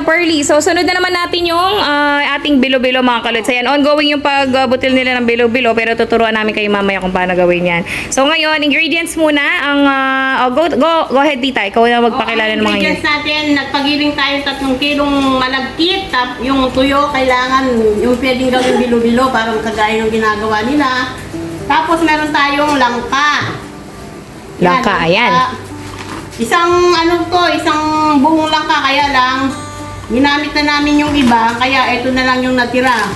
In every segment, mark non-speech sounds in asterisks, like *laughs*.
Tita Pearly. So, sunod na naman natin yung ah, ating bilo-bilo mga kalots. Ayan, ongoing yung pagbutil nila ng bilo-bilo pero tuturuan namin kayo mamaya kung paano gawin yan. So, ngayon, ingredients muna. Ang, ah, oh, go, go, go ahead, Tita. Ikaw na magpakilala ng mga yun. ingredients natin, nagpagiling tayo tatlong kilong malagkit. Tap, yung tuyo, kailangan yung pwedeng gawin bilo-bilo, parang kagaya ng ginagawa nila. Tapos meron tayong langka. Langka, ayan. Isang ano to, isang buong langka, kaya lang, ginamit na namin yung iba, kaya ito na lang yung natira.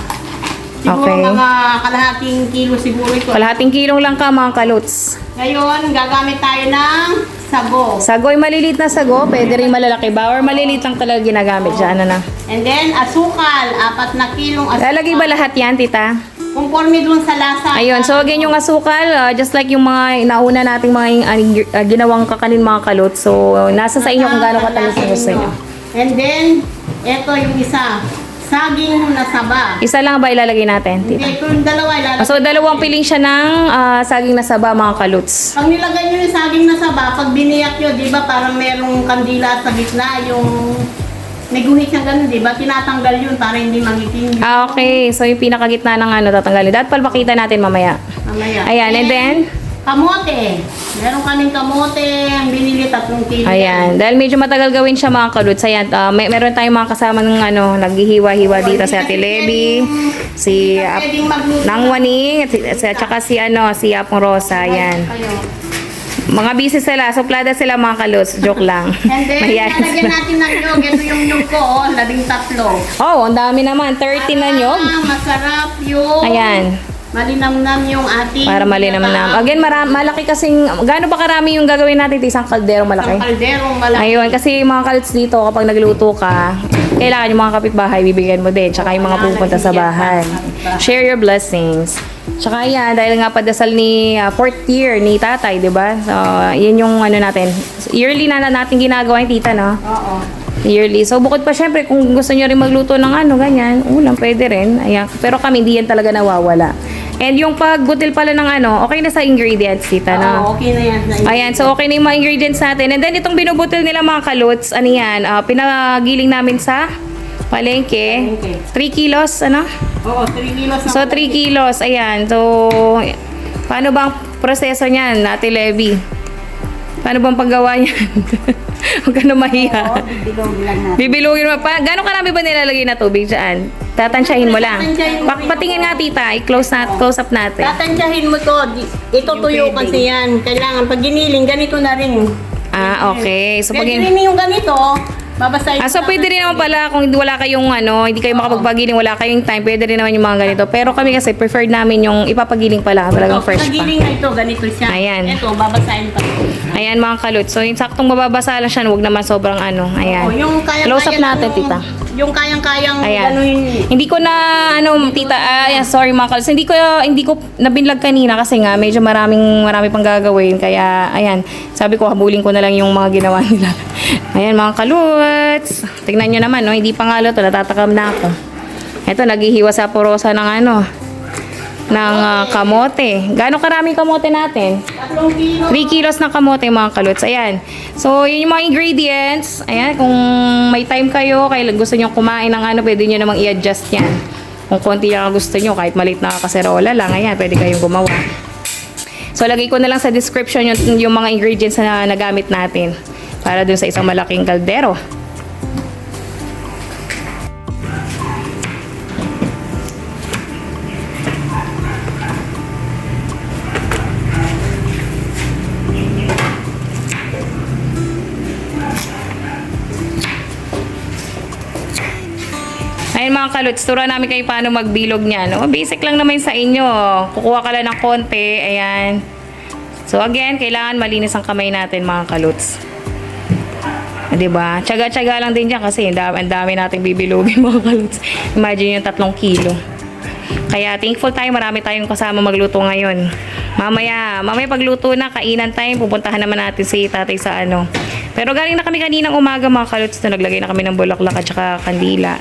Siguro Okay. mga kalahating kilo siguro ito. Kalahating kilong lang ka mga kalots. Ngayon, gagamit tayo ng sago. Sagoy, maliliit na sago. Pwede rin malalaki ba? Or maliliit lang talaga ginagamit dyan. Ano na? And then, asukal, apat na kilong asukal. Lalagay ba lahat yan, Tita? Conforme dun sa lasa. Ayun, so again yung asukal, uh, just like yung mga nauna nating mga uh, ginawang kakanin mga kalot. So, nasa sa inyo kung gaano katamis gusto nyo. And then, ito yung isa. Saging na saba. Isa lang ba ilalagay natin, tita? ito yung dalawa. Ah, Ilalagay So, dalawang piling siya ng ah, saging na saba mga kalots. Pag nilagay nyo yung saging na saba, pag biniyak nyo, di ba parang merong kandila sa gitna, yung may guhit siyang ganun, di ba? Tinatanggal yun para hindi mangitim yun. Ah, okay. So, yung pinakagitna ng ano, tatanggalin. Dapat palpakita natin mamaya. Mamaya. Ayan, and then? Kamote. Meron kaming kamote, ang binili tatlong kilo. Ayan. Dahil medyo matagal gawin siya mga kalots. Ayan, ah, may, meron tayong mga kasama ng ano, naghihiwa-hiwa dito si Ate Levi, si magluto. Nang si- at saka si ano, si Apong Rosa. Ayan. Mga busy sila, suplada sila mga kalos. Joke lang. *laughs* And then, natin ng nyog. Ito yung nyog ko, oh, labing tatlo. Oh, ang dami naman. 30 na nyog. Masarap yung Ayan. Malinamnam yung ating Para malinamnam. Again, mara- malaki kasing, gaano ba karami yung gagawin natin? Isang kaldero malaki. Isang kalderong malaki. Ayun, kasi mga kalots dito, kapag nagluto ka, kailangan yung mga kapitbahay, bibigyan mo din. Tsaka yung mga pupunta sa bahay. Share your blessings. Tsaka yan, dahil nga padasal ni uh, fourth year ni tatay, di ba? So, yun yung ano natin. Yearly na, na natin ginagawa yung tita, no? Oo. Yearly. So, bukod pa syempre, kung gusto nyo rin magluto ng ano, ganyan, ulam, pwede rin. Ayan. Pero kami, hindi yan talaga nawawala. And yung pagbutil pala ng ano, okay na sa ingredients, tita, no? Oo, okay na yan. Ayan, so okay na yung mga ingredients natin. And then itong binubutil nila mga kalots, ano yan, ah, pinagiling namin sa palengke. Palengke. 3 kilos, ano? Oo, 3 kilos na. So 3 kilos, ayan. So, paano bang proseso niyan, Ate Levi? Paano bang paggawa niyan? *laughs* Huwag ka na mahiya. Oo, lang natin. Mo pa. Gano'ng karami ba nilalagay na tubig dyan? Tatansyahin mo lang. Tatansyahin mo Pa- patingin nga tita, i-close na, close up natin. Tatansyahin mo to. Di- Ito tuyo kasi yan. Kailangan pag giniling, ganito na rin. Ah, okay. So, pag Pwede rin yung ganito, babasahin. Ah, so pwede rin naman pala kung hindi wala kayong ano, hindi kayo makapagpagiling, wala kayong time, pwede rin naman yung mga ganito. Pero kami kasi preferred namin yung ipapagiling pala, talagang fresh pa. Nagiling na ito, ganito siya. Ayan. Ito, babasahin pa. Ayan mga kalot. So yung saktong mababasa lang siya, huwag naman sobrang ano. Ayan. Oo, yung kayang Close up natin, tita. Yung kayang-kayang Ayan. ganuhin. Hindi ko na ano tita, ah, ayan, sorry mga kalot. Hindi ko hindi ko nabinlag kanina kasi nga medyo maraming marami pang gagawin kaya ayan, sabi ko habulin ko na lang yung mga ginawa nila. *laughs* Ayan mga kaluts. Tingnan nyo naman, no? hindi pa nga to, natatakam na ako. Ito, naghihiwa sa porosa ng ano, ng ah, kamote. Gaano karami kamote natin? Tatlong kilo. 3 kilos ng kamote mga kaluts. Ayan. So, yun yung mga ingredients. Ayan, kung may time kayo, kailan gusto nyo kumain ng ano, pwede nyo namang i-adjust yan. Kung konti lang ang gusto nyo, kahit maliit na kaserola lang, ayan, pwede kayong gumawa. So, lagay ko na lang sa description yung, yung mga ingredients na nagamit natin para dun sa isang malaking kaldero. Mga kaluts, turuan namin kayo paano magbilog niyan. No? Basic lang naman sa inyo. Kukuha ka lang ng konti. Ayan. So again, kailangan malinis ang kamay natin mga kaluts. Ah, 'Di ba? Tsaga-tsaga lang din diyan kasi ang dami, dami nating bibilugin *laughs* mga kaluts. Imagine yung tatlong kilo. Kaya thankful tayo, marami tayong kasama magluto ngayon. Mamaya, mamaya pagluto na, kainan time, pupuntahan naman natin si tatay sa ano. Pero galing na kami kaninang umaga mga kaluts na naglagay na kami ng bulaklak at saka kandila.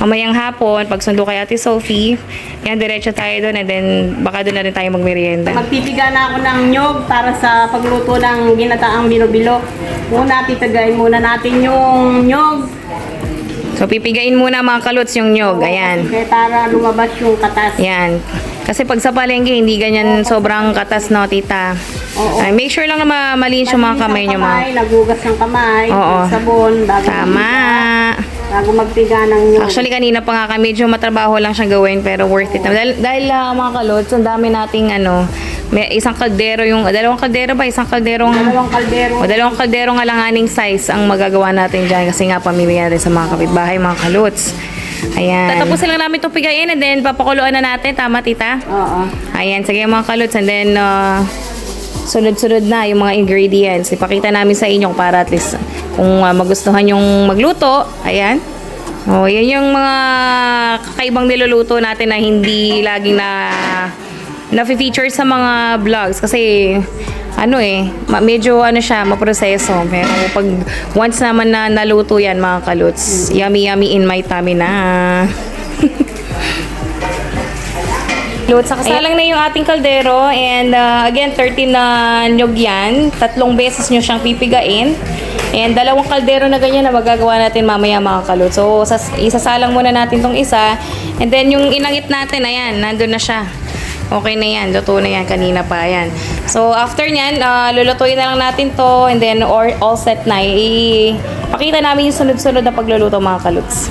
Mamayang hapon, pag sundo kay Ate Sophie, yan, diretso tayo doon and then baka doon na rin tayo magmerienda. Magpipiga na ako ng nyog para sa pagluto ng ginataang bilo-bilo. Muna, titagayin muna natin yung nyog. So, pipigain muna mga kaluts yung nyog. Ayan. Kaya para lumabas yung katas. Yan. Kasi pag sa palengke, hindi ganyan sobrang katas, no, tita? Oo. Ay, make sure lang na ma- malinis yung mga kamay nyo. Kamay, nagugas ng kamay, Oo. sabon, bago Tama. magpiga, bago magpiga ng nyug. Actually, kanina pa nga kami, medyo matrabaho lang siya gawin, pero worth it na. Dahil, dahil ah, mga kalots, ang dami nating ano, may isang kaldero yung, dalawang kaldero ba? Isang kalderong, dalawang kaldero. o dalawang kaldero nga lang aning size ang magagawa natin dyan kasi nga pamimigay natin sa mga kapitbahay, mga kalots. Ayan. Tatapusin lang namin itong pigain and then papakuluan na natin. Tama, tita? Oo. Ayan, sige mga kalots. And then, uh, sunod-sunod na yung mga ingredients. Ipakita namin sa inyo para at least kung uh, magustuhan yung magluto. Ayan. Oh, yan yung mga kakaibang niluluto natin na hindi laging na na-feature sa mga vlogs kasi ano eh, medyo ano siya, maproseso. Pero pag once naman na naluto yan mga kaluts, yummy yummy in my tummy na. *laughs* Load sa kasalang na yung ating kaldero and uh, again 13 na nyog yan. Tatlong beses nyo siyang pipigain. And dalawang kaldero na ganyan na magagawa natin mamaya mga kalot. So sas- isasalang muna natin tong isa. And then yung inangit natin, ayan, nandun na siya. Okay na yan, luto na yan, kanina pa yan. So after nyan, uh, lulutuin na lang natin to and then or, all set na. Ipakita namin yung sunod-sunod na pagluluto mga kaluts.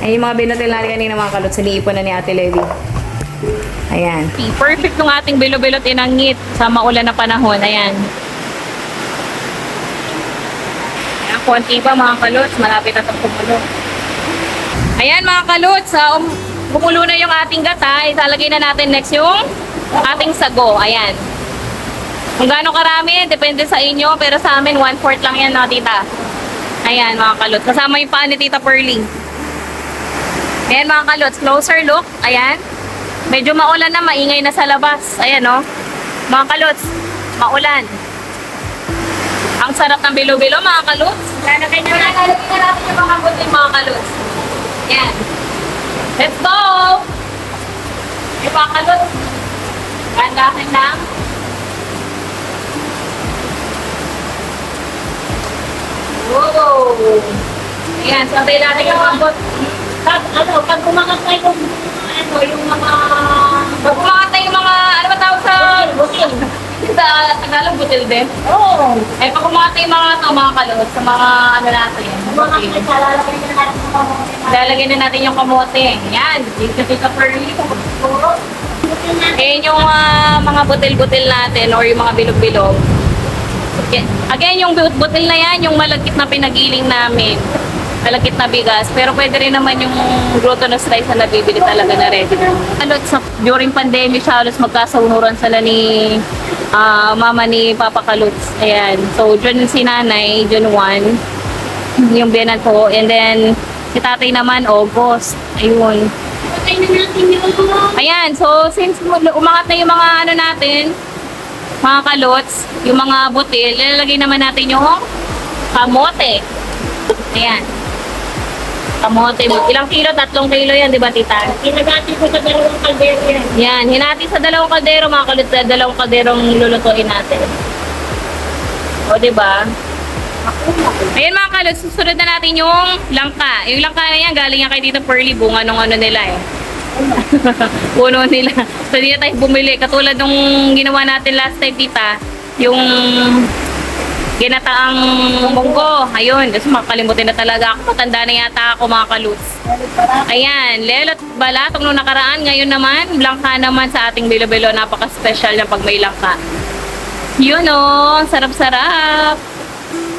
Ay, yung mga binotil natin kanina mga kaluts, siniipon na ni Ate Levi. Ayan. Perfect ng ating bilo-bilot inangit sa maulan na panahon. Ayan. Ayan, konti pa mga kalots. Malapit na itong kumulo. Ayan mga kalots. Uh, um, kumulo na yung ating gata. Isalagay na natin next yung ating sago. Ayan. Kung gaano karami, depende sa inyo. Pero sa amin, one-fourth lang yan, no, tita. Ayan, mga kalots. Kasama yung paan ni Tita Pearly. Ayan, mga kalots. Closer look. Ayan. Medyo maulan na, maingay na sa labas. Ayan, no? Mga kalots, maulan. Ang sarap ng bilo-bilo, mga kalots. Lalagay na natin yung mga butil, mga kalots. Ayan. Gandahan lang. Whoa! Ayan, sabay natin yung mga bot. Pag, ano, pag kumakas tayo kung ano, yung mga... Pag kumakas tayo yung mga, ano ba tawag sa... Butil. sa Tagalog, butil din. Oo. Eh, pag kumakas tayo yung mga ito, mga kalot, sa mga ano natin. Butil. Lalagyan na natin yung kamote. Yan. Dito dito pearly. Ayan yung ah, mga butil-butil natin or yung mga bilog-bilog. Again, yung but- butil na yan, yung malagkit na pinagiling namin. Malagkit na bigas. Pero pwede rin naman yung glutinous rice na nabibili talaga na ready. Alot sa, during pandemic, siya halos magkasaunuran sila ni ah, mama ni Papa Kaluts. Ayan. So, dyan si nanay, June 1, yung biyanan ko. And then, si tatay naman, August. Ayun. Ayan, so since umangat na yung mga ano natin, mga kalots, yung mga butil, ilalagay naman natin yung kamote. Ayan. Kamote mo. Ilang kilo? Tatlong kilo yan, di ba, tita? Hinagati ko sa dalawang kaldero yan. Yan, hinati sa dalawang kaldero, mga kalots, sa dalawang kalderong lulutuin natin. O, di ba? Ayan mga kalots, susunod na natin yung langka. Yung langka na yan, galing yan kay Tito Pearly, bunga nung ano nila eh. *laughs* Puno nila. So, hindi na tayo bumili. Katulad nung ginawa natin last time, tita, yung ginataang munggo. Ayun, kasi makakalimutin na talaga ako. Matanda na yata ako mga kaluts. Ayan, lelot balatong nung nakaraan. Ngayon naman, langka naman sa ating bilo-bilo. Napaka-special na pag may langka. Yun o, sarap-sarap.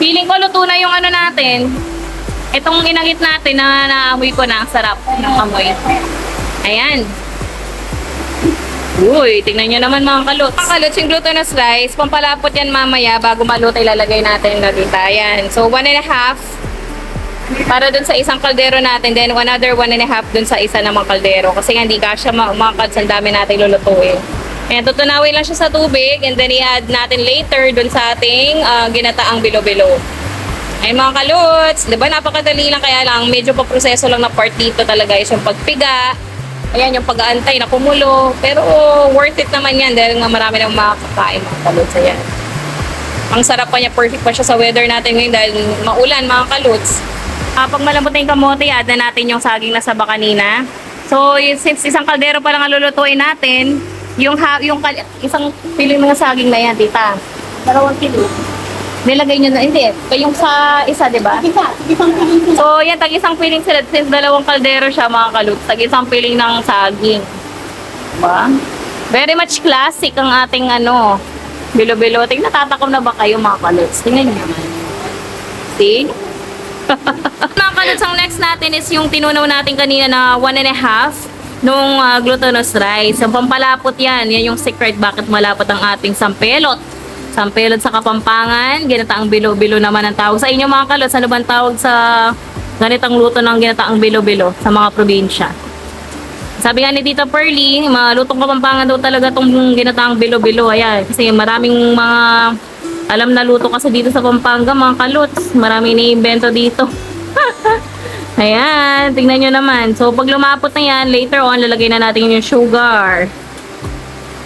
Feeling ko luto na yung ano natin. Itong inangit natin na naamoy ko na ang sarap ng amoy. Ayan. Uy, tingnan nyo naman mga kaluts. Mga kaluts, yung glutinous rice, pampalapot yan mamaya bago maluto ilalagay natin na dito. Ayan. So, one and a half para dun sa isang kaldero natin. Then, another one and a half dun sa isa namang kaldero. Kasi hindi kasya ma- mga kads, ang dami natin lulutuin. Ayan, tutunawin lang siya sa tubig and then i-add natin later dun sa ating ah, ginataang bilo-bilo. Ay mga kaluts, di ba napakadali lang kaya lang medyo pa proseso lang na part dito talaga is yung pagpiga. Ayan yung pag-aantay na kumulo. Pero worth it naman yan dahil nga marami nang makakain mga kaluts. Ayan. Ang sarap pa niya, perfect pa siya sa weather natin ngayon dahil maulan mga kaluts. Ah, pag na yung kamote, add na natin yung saging na saba kanina. So, since isang kaldero pa lang ang lulutuin natin, yung, ha- yung kal- isang piling mga saging na yan, tita. Dalawang kilo. Nilagay nyo na, hindi, yung sa isa, di ba? Isa, isang kilo sila. So, yan, tag isang piling sila. Since dalawang kaldero siya, mga kaluts, tag isang piling ng saging. Diba? Very much classic ang ating ano, bilo-bilo. Tingnan, natatakom na ba kayo mga kaluts? Tingnan nyo naman. See? *laughs* mga kaluts, ang next natin is yung tinunaw natin kanina na one and a half nung ah, glutinous rice. Yung pampalapot yan. Yan yung secret bakit malapot ang ating sampelot. Sampelot sa Kapampangan, ginataang bilo-bilo naman ang tawag. Sa inyo mga kaluts, ano bang tawag sa ganitang luto ng ginataang bilo-bilo sa mga probinsya? Sabi nga ni Tita Pearly, mga lutong kapampangan daw talaga itong ginataang bilo-bilo. Ayan, kasi maraming mga alam na luto kasi dito sa Pampanga, mga kaluts. Maraming iniimbento dito. *laughs* Ayan, tingnan nyo naman. So, pag lumapot na yan, later on, lalagay na natin yung sugar.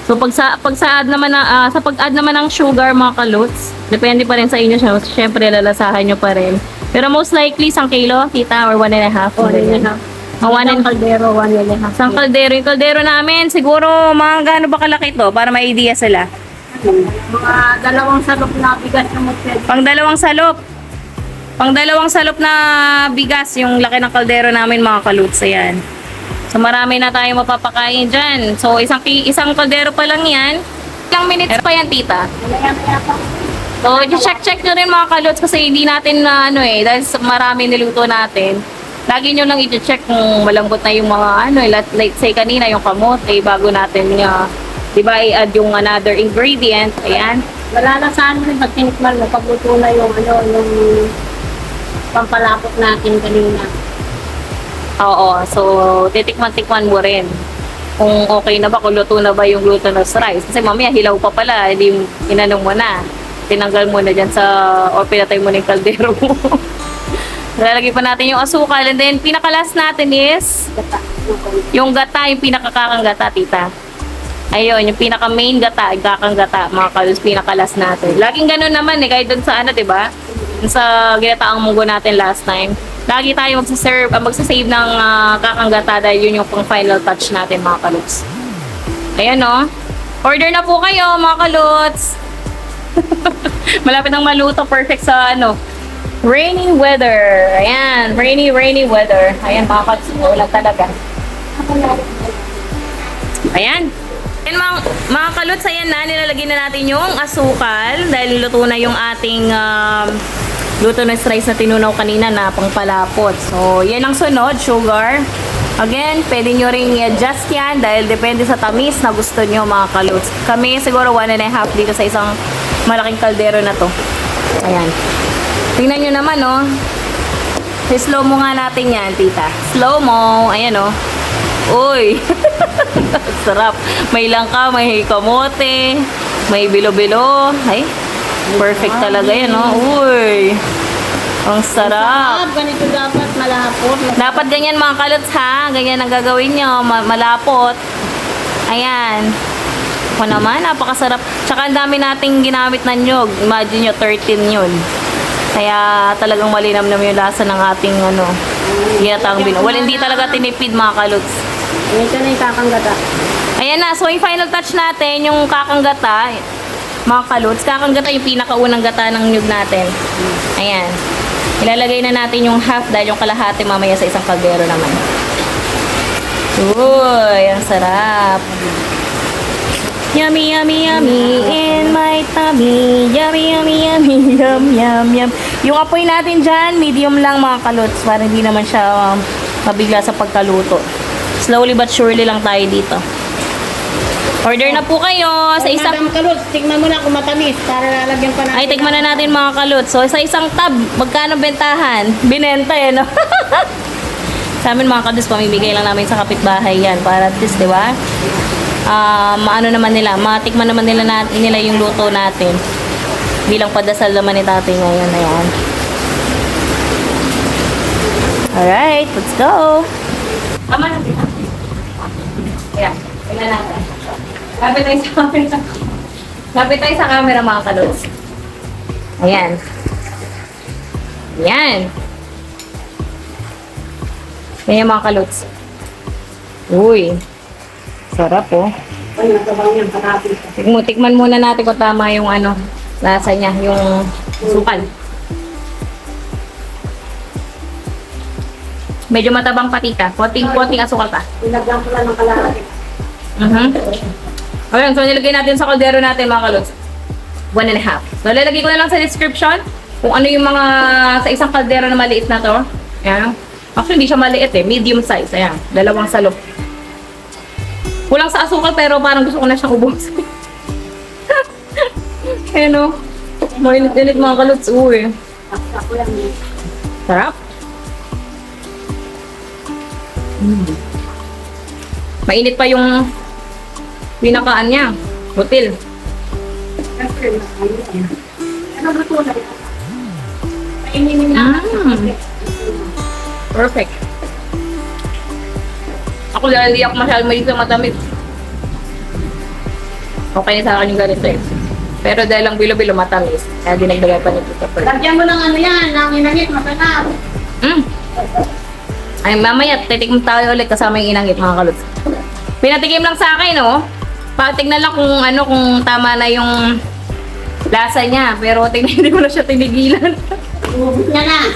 So, pag sa, pag sa add naman, na, ah, sa pag-add naman ng sugar, mga kaluts, depende pa rin sa inyo siya. Siyempre, lalasahan nyo pa rin. Pero most likely, isang kilo, tita, or one and a half. One and a half. Oh, one and kaldero, one and a half. Isang kaldero. Yung kaldero namin, siguro mga gaano ba kalaki to para may idea sila. Mga dalawang salop na bigas na magpwede. Pang dalawang salop. Pang dalawang salop na bigas yung laki ng kaldero namin mga kaluts. Ayan. So marami na tayo mapapakain dyan. So isang, isang kaldero pa lang yan. Ilang minutes pa yan tita? So, check-check nyo rin mga kalots kasi hindi natin na ano eh, dahil sa marami niluto natin. Lagi nyo lang i-check kung malambot na yung mga ano eh, let's say kanina yung kamote bago natin uh, di ba i-add yung another ingredient. Ayan. Malalasahan mo rin pag tinikman mo, pagluto na yung ano, yung pampalapot natin kanina. Oo, so titikman-tikman mo rin kung okay na ba, kung luto na ba yung glutinous rice. Kasi mamaya hilaw pa pala, hindi inanong mo na. Tinanggal mo na dyan sa, o pinatay mo na yung kaldero mo. *laughs* Lalagay pa natin yung asukal. And then, pinakalas natin is Gata. yung gata, yung pinakakakang gata, tita. Ayun, yung pinaka main gata, kakang gata, mga kalus, pinakalas natin. Laging ganun naman eh, kahit dun sa ano, ba? Sa ginataang munggo natin last time. Lagi tayo magsaserve, uh, magsasave ng ah, kakang gata dahil yun yung pang final touch natin, mga kaluts. Ayan, no? Order na po kayo, mga kaluts. *laughs* Malapit nang maluto, perfect sa ano, rainy weather. Ayan, rainy, rainy weather. Ayan, mga kaluts, ulan talaga. Ayan. And mga, mga kaluts, ayan na, nilalagay na natin yung asukal dahil luto na yung ating um, na rice na tinunaw kanina na pangpalapot. So, yan ang sunod, sugar. Again, pwede nyo ring i-adjust yan dahil depende sa tamis na gusto nyo mga kaluts. Kami siguro one and a half dito sa isang malaking kaldero na to. Ayan. Tingnan nyo naman, oh. I-slow mo nga natin yan, tita. Slow mo. Ayan, oh. Uy! *laughs* Sarap. May langka, may kamote, may bilo-bilo. Ay, perfect talaga yan, no? Uy! Ang sarap. Ganito dapat malapot. Dapat ganyan mga kalots ha. Ganyan ang gagawin nyo. Ma- malapot. Ayan. Ako naman, napakasarap. Tsaka ang dami nating ginamit na nyog. Imagine nyo, 13 yun. Kaya talagang malinam-nam yung lasa ng ating ano, ginatang bino. Well, hindi talaga tinipid mga kalots. Ganito na yung kakanggata. Ayan na, so yung final touch natin, yung kakanggata, mga kaluts, kakanggata yung pinakaunang gata ng nyug natin. Ayan. Ilalagay na natin yung half dahil yung kalahati mamaya sa isang kaldero naman. Uy, ang sarap. Yummy, yummy, yummy in my tummy. Yummy, yummy, yummy, *laughs* yum, yum, yum. Yung apoy natin dyan, medium lang mga kaluts para hindi naman siya um, mabigla sa pagkaluto. Slowly but surely lang tayo dito. Order na po kayo sa Sa isang... Madam Kalot, tignan mo na kung matamis para lalagyan pa natin. Ay, tikman na natin mga kalot. So, sa isang tab, magkano bentahan? Binenta eh, no? *laughs* sa amin mga kalot, pamibigay lang namin sa kapitbahay yan. Para at least, di ba? Ah, maano naman nila, matikman naman nila, na, nila yung luto natin. Bilang padasal naman ni tatay ngayon. Ayan. Alright, let's go. Tama na. Ayan, tingnan natin. Lapit tayo sa camera. Lapit tayo sa camera mga kalots. Ayan. Ayan. Ganyan mga kalots. Uy. Sarap oh. Ay, natabang yan, parati. Tikmo, tikman muna natin kung tama yung ano, lasa niya, yung sukal. Medyo matabang patika. Konting-konting asukal pa. Ilagyan ko lang ng kalahati. Mhm. Ayan, so nilagay natin sa kaldero natin mga kalots. One and a half. So lalagay ko na lang sa description kung ano yung mga sa isang kaldero na maliit na to. Ayan. Actually, hindi siya maliit eh. Medium size. Ayan. Dalawang salok. Kulang sa asukal pero parang gusto ko na siyang ubusin. *laughs* Ayan o. Mainit-init mga kalots. Uy. Sarap. Mm. Mainit pa yung pinakaan niya. Kainin na. Mm. Perfect. Ako dahil hindi ako masyadong mahilig sa matamis. Okay na sa akin yung ganito eh. Pero dahil lang bilo-bilo matamis, kaya dinagdagan pa nito sa pearl. Lagyan mo ng ano yan, ng inangit, masarap. Mm. Ay, mamaya, titikman tayo ulit kasama yung inangit mga kaluts. Pinatikim lang sa akin, no? Patignan lang kung ano, kung tama na yung lasa niya. Pero tingnan, *laughs* hindi ko na siya tinigilan. Ubus niya na. *laughs*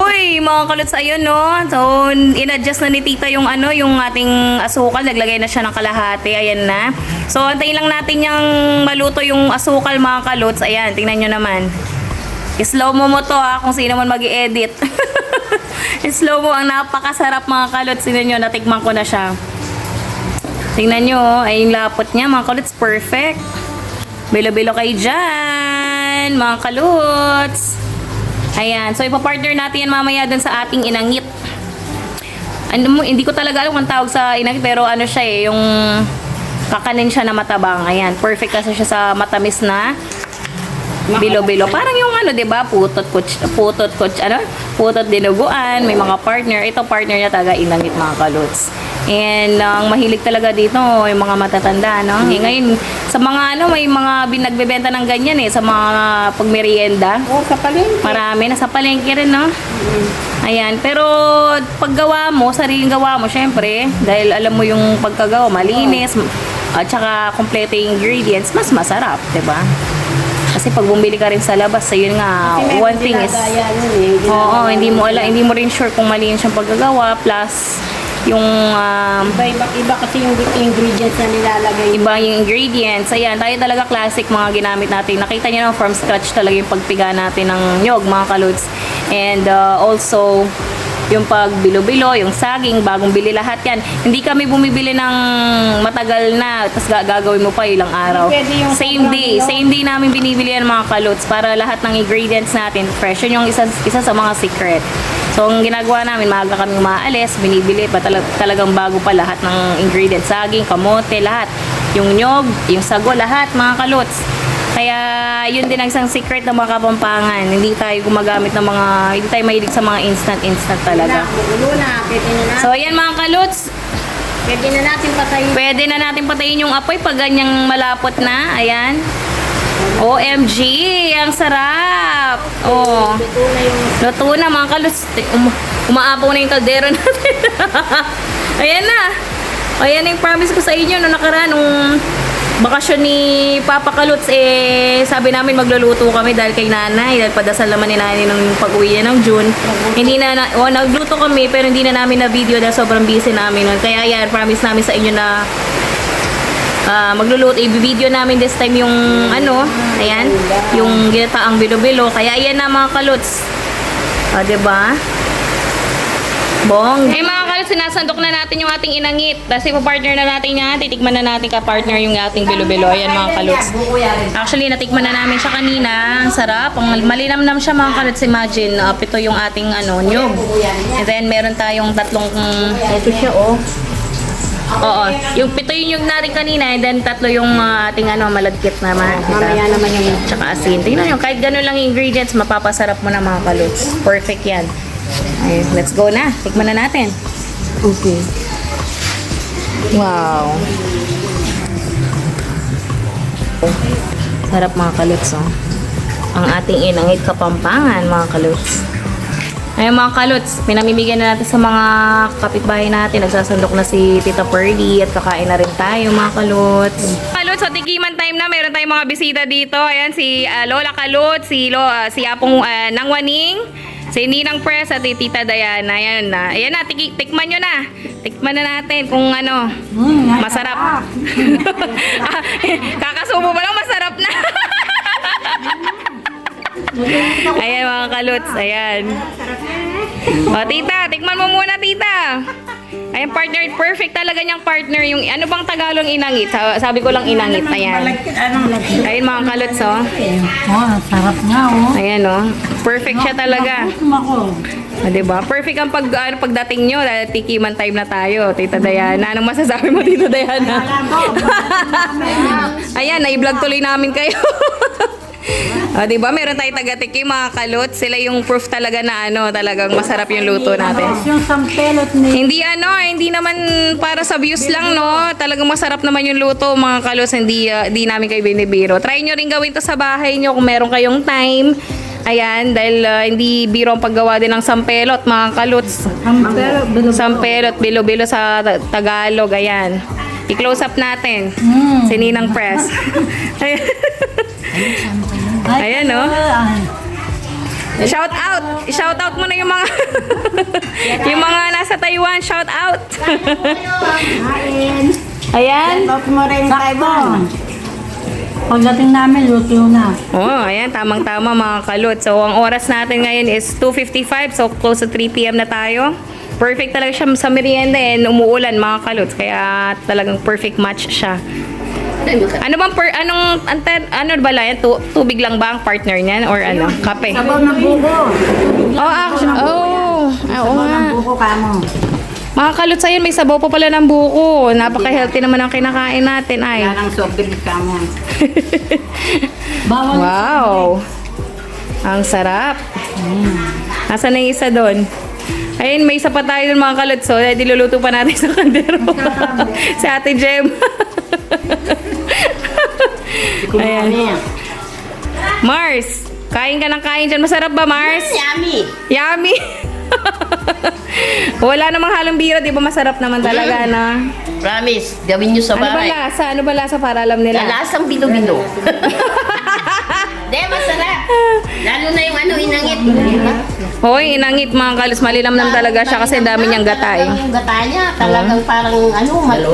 Uy, mga kaluts, ayun no. So, in-adjust na ni tita yung ano, yung ating asukal. Naglagay na siya ng kalahati. Ayan na. So, antayin lang natin yung maluto yung asukal, mga kaluts. Ayan, tingnan nyo naman. Slow mo mo to ha, kung sino man mag edit *laughs* Slow mo, ang napakasarap mga kaluts. Tingnan nyo, natikman ko na siya. Tingnan nyo, oh, ay yung lapot niya, mga kaluts, perfect. Bilo-bilo kayo dyan, mga kaluts. Ayan. So, ipapartner natin yan mamaya dun sa ating inangit. Ano mo, hindi ko talaga alam kung tawag sa inangit, pero ano siya eh, yung kakanin siya na matabang. Ayan. Perfect kasi siya sa matamis na bilo-bilo. Parang yung ano, 'di ba? Putot coach, putot coach, ano? Putot dinuguan, may mga partner. Ito partner niya talaga inangit mga kalots. And ang mahilig talaga dito yung mga matatanda, no? Eh, ngayon sa mga ano, may mga binagbebenta ng ganyan eh sa mga pagmerienda. Oo, sa palengke. Marami nasa palengke rin, no? Ayan, pero paggawa mo, sariling gawa mo, syempre, dahil alam mo yung pagkagawa, malinis, at saka kompleto ingredients, mas masarap, 'di ba? Kasi pag bumili ka rin sa labas, ayun nga, Kasi one thing is, dinadaya yun eh. oo, hindi mo alam, hindi mo rin sure kung malinis yung paggagawa, plus yung um, Iba, iba, iba kasi yung ingredients na nilalagay. iba yung ingredients. Ayan, tayo talaga classic mga ginamit natin. Nakita niyo na from scratch talaga yung pagpiga natin ng nyog, mga kaluts. And uh, also, yung pag bilo-bilo, yung saging, bagong bili lahat yan. Hindi kami bumibili ng matagal na, tapos ga- gagawin mo pa ilang araw. Same day, same day namin binibili yan mga kaluts para lahat ng ingredients natin fresh. Yun yung isa, isa sa mga secret. So, ang ginagawa namin, maaga kami umaalis, binibili pa talag, talagang bago pa lahat ng ingredients. Saging, kamote, lahat. Yung nyog, yung sago, lahat, mga kaluts. Kaya, yun din ang isang secret ng mga kapampangan. Hindi tayo gumagamit ng mga, hindi tayo mahilig sa mga instant-instant talaga. magulo na. Pwede na natin. So, ayan mga kaluts. pwede na natin patayin. Pwede na natin patayin yung apoy pag ganyang malapot na. Ayan. OMG! Ang sarap! Oh. Ito na yung Luto mga kaluts. Um, umaapaw na yung kaldero *laughs* natin. Ayan na. Ayan yung promise ko sa inyo no nakaraan nung bakasyon ni Papa Kaluts eh sabi namin magluluto kami dahil kay nanay dahil padasal naman ni nanay nung pag-uwi niya ng June. Hindi na, na oh, nagluto kami pero hindi na namin na video dahil sobrang busy namin. Kaya yan, promise namin sa inyo na Ah, magluluto, i-video namin this time yung ano, ayan, yung ginataang bilo-bilo. Kaya ayan na mga kaluts. Ah, 'di ba? Bong. Eh mga kaluts, sinasandok na natin yung ating inangit. Tapos ipa-partner na natin yan. Titikman na natin ka-partner yung ating bilo-bilo. Ayan mga kaluts. Actually, natikman na namin siya kanina. Ang sarap. Ang malinamnam siya mga kaluts. Imagine, uh, pito yung ating ano, nyog. And then, meron tayong tatlong... ito siya, oh. Oo. Yung pito yung yung natin kanina, and then tatlo yung uh, ating ano, malagkit naman. mamaya naman yung Tsaka asin. Tingnan nyo, kahit ganun lang yung ingredients, mapapasarap mo na mga kaluts. Perfect yan. Ay, let's go na. Tikman na natin. Okay. Wow. Sarap mga kaluts, oh. Ang ating inangit kapampangan, mga kaluts. Ayun mga kalots, pinamimigyan na natin sa mga kapitbahay natin. Nagsasandok na si Tita Pearly at kakain na rin tayo mga kalots. Kalots, sa tikiman time na, meron tayong mga bisita dito. Ayan, si ah, Lola Kalot, si, Lo, ah, si Apong ah, Nangwaning, si Ninang Press at si Tita Diana. Ayan na. Ayan na, tiki, tikman nyo na. Tikman na natin kung ano, masarap. *laughs* Ah, *laughs* Kakasubo pa lang, masarap na. Ayan mga kalots, ayan. O tita, tikman mo muna tita. Ayan partner, perfect talaga niyang partner yung ano bang Tagalog inangit? Sa- Sabi ko lang inangit, ayan. Ayan mga kalots oh. Oh, sarap nga oh. Ayan oh. Perfect siya talaga. O, diba? Perfect ang pag, ano, pagdating nyo dahil tikiman time na tayo, Tita Diana. Anong masasabi mo, Tita Diana? *laughs* Ayan, na-vlog tuloy namin kayo. *laughs* *laughs* o, diba? Meron tayong taga-tiki, mga kalot. Sila yung proof talaga na ano, talagang masarap yung luto natin. Tapos yung sampelot ni... Hindi ano, hindi naman para sa views lang, no? Talagang masarap naman yung luto, mga kalos. Hindi, ah, hindi namin kayo binibiro. Try nyo rin gawin to sa bahay nyo kung meron kayong time. Ayan, dahil ah, hindi biro ang paggawa din ng sampelot, mga kalots. Sampelot, bilo Sampelot, bilo-bilo sa Ta- Tagalog, ayan. I-close up natin. Mm. Si Ninang Press. *laughs* Ayan. Ayan, no? Ay, Shout out! Shout out mo na yung mga *laughs* yung mga nasa Taiwan, shout out. Ayan. Lot mo rin sakto. Pagdating namin, luto na. Oh, ayan, tamang-tama mga kalot. So, ang oras natin ngayon is 2.55. So, close to 3 p.m. na tayo. Perfect talaga siya sa merienda and umuulan mga kalot. Kaya talagang perfect match siya. Ano bang per, anong ante, ano ba lang yan? Tu- tubig lang ba ang partner niyan or ano? Kape. Sabaw ng buko. Oh, actually, oh, oo Sabaw nga. ng buko ka mo. Mga kalot sa'yo, may sabaw pa pala ng buko. Napaka-healthy naman ang kinakain natin ay. Yan ang soft drink ka mo. *laughs* Bawal. Wow! Ang sarap. Nasaan na yung isa doon? Ayun, may isa pa tayo doon mga kalotso. Eh, diluluto pa natin sa kaldero. *laughs* si Ate Jem. Ayan. Mars, kain ka ng kain dyan. Masarap ba, Mars? Yummy! Yummy! *laughs* Wala namang halong bira, di ba masarap naman talaga na? Promise, gawin nyo sa Ano ba bahay. lasa? Ano ba lasa para alam nila? Lalasang bilo-bilo. Hindi, *laughs* masarap. Lalo na yung ano, inangit. Hoy, inangit mga kalos. Malinamnam talaga siya kasi ang dami niyang gatay. Talagang yung gata niya, talagang parang ano, malo.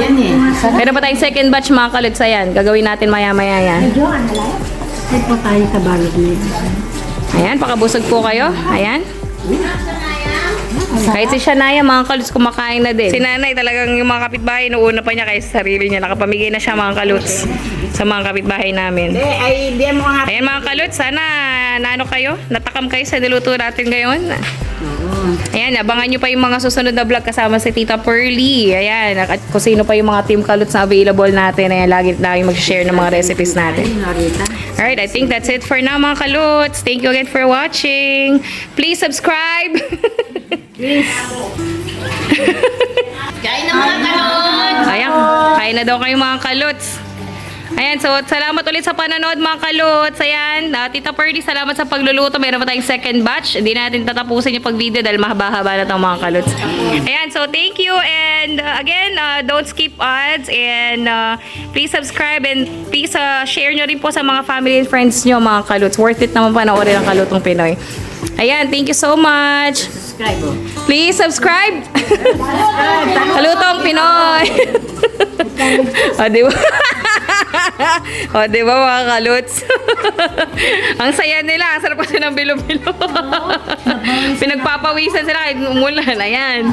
Yan eh. Meron pa tayong second batch mga kalit sa yan. Gagawin natin maya-maya yan. Hindi po tayo sa balot nito. Ayan, pakabusog po kayo. Ayan. Kahit si Shania, mga kaluts, kumakain na din. Si nanay, talagang yung mga kapitbahay, nuuna pa niya kaysa sarili niya. Nakapamigay na siya mga kaluts sa mga kapitbahay namin. Ay, di mo nga. Ayan mga kaluts, sana naano kayo, natakam kayo sa niluto natin ngayon. Ayan, abangan nyo pa yung mga susunod na vlog kasama si Tita Pearly. Ayan, at kung sino pa yung mga team kaluts na available natin. Ayan, lagi lagi mag-share ng mga recipes natin. Alright, I think that's it for now mga kaluts. Thank you again for watching. Please subscribe. *laughs* Kain na mga kalon. Ayan, kain na daw kayo mga kaluts. Ayan, so salamat ulit sa panonood mga kaluts. Ayan, uh, Tita Pearly, salamat sa pagluluto. Meron pa tayong second batch. Hindi natin tatapusin yung pag-video dahil mahaba-haba na itong mga kaluts. Ayan, so thank you. And uh, again, uh, don't skip ads. And uh, please subscribe and please uh, share nyo rin po sa mga family and friends nyo mga kaluts. Worth it naman panoorin ang kalutong Pinoy. Ayan, thank you so much. Subscribe oh. Please subscribe. *laughs* Kalutong Pinoy. *laughs* o, di ba? *laughs* o, di ba mga kaluts? ang saya nila. Ang sarap kasi ng bilo-bilo. Pinagpapawisan sila kahit umulan. Ayan.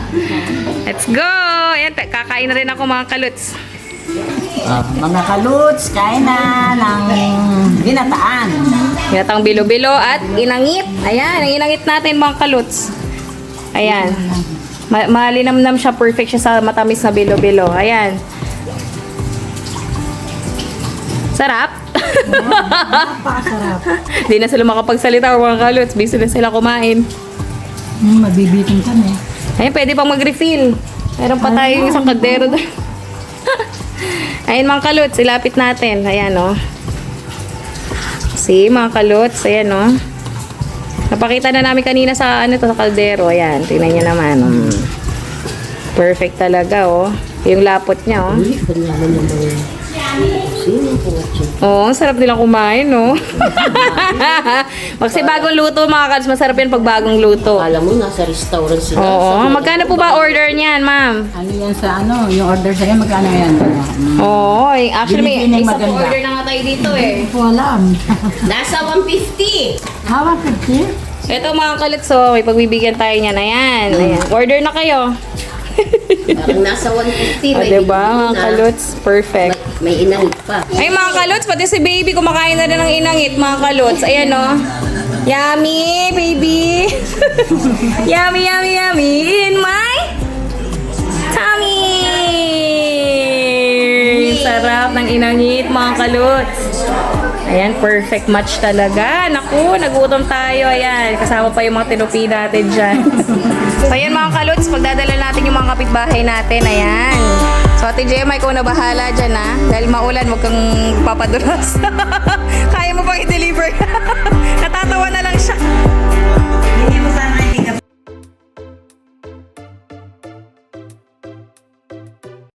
Let's go. Ayan, kakain na rin ako mga kaluts. Ah, mga kaluts, kain na ng ginataan. Ginatang bilo-bilo at inangit. Ayan, ang inangit natin mga kaluts. Ayan. Ma malinamnam siya, perfect siya sa matamis na bilo-bilo. Ayan. Sarap. *laughs* Napakasarap. Hindi na sila makapagsalita or mga kaluts. Busy na sila kumain. Hmm, mabibitin kami. Ayan, pwede pang mag-refill. Meron pa tayong isang kaldero doon. *laughs* Ayan mga kaluts, ilapit natin. Ayan o. Oh. See, mga kaluts, ayan o. Oh. Napakita na namin kanina sa ano to, sa kaldero. Ayan, tingnan niyo naman. Mm. Perfect talaga, oh. Yung lapot niya, oh. Oo, oh, sarap nilang kumain, no? *laughs* Kasi bagong luto, mga kads. Masarap yan pag bagong luto. Alam mo, nasa restaurant sila. Oo. Magkano po ba order niyan, ma'am? Ano yan sa ano? Yung order sa'yo, magkano yan? Oo. eh, actually, may maganda. po order na nga tayo dito, eh. Hindi ko alam. *laughs* Nasa 150. Hawak ka, Chip. Ito mga kalutso, may pagbibigyan tayo niyan. Ayan, ayan. Order na kayo. Parang nasa 150. O, May diba, binili mga na. Perfect. May, inangit pa. Ay, mga kaluts, pati si baby kumakain na rin ng inangit, mga kaluts. Ayan, oh. Yummy, baby. *laughs* yummy, yummy, yummy. In my tummy. Sarap ng inangit, mga kaluts. Ayan, perfect match talaga. Naku, nagutom tayo. Ayan, kasama pa yung mga tinupi natin dyan. *laughs* so, ayan mga kaluts, pagdadala natin yung mga kapitbahay natin. Ayan. So, Ate Gemma, ikaw na bahala dyan, ha? Dahil maulan, huwag kang papadulas. *laughs* Kaya mo pang i-deliver. *laughs*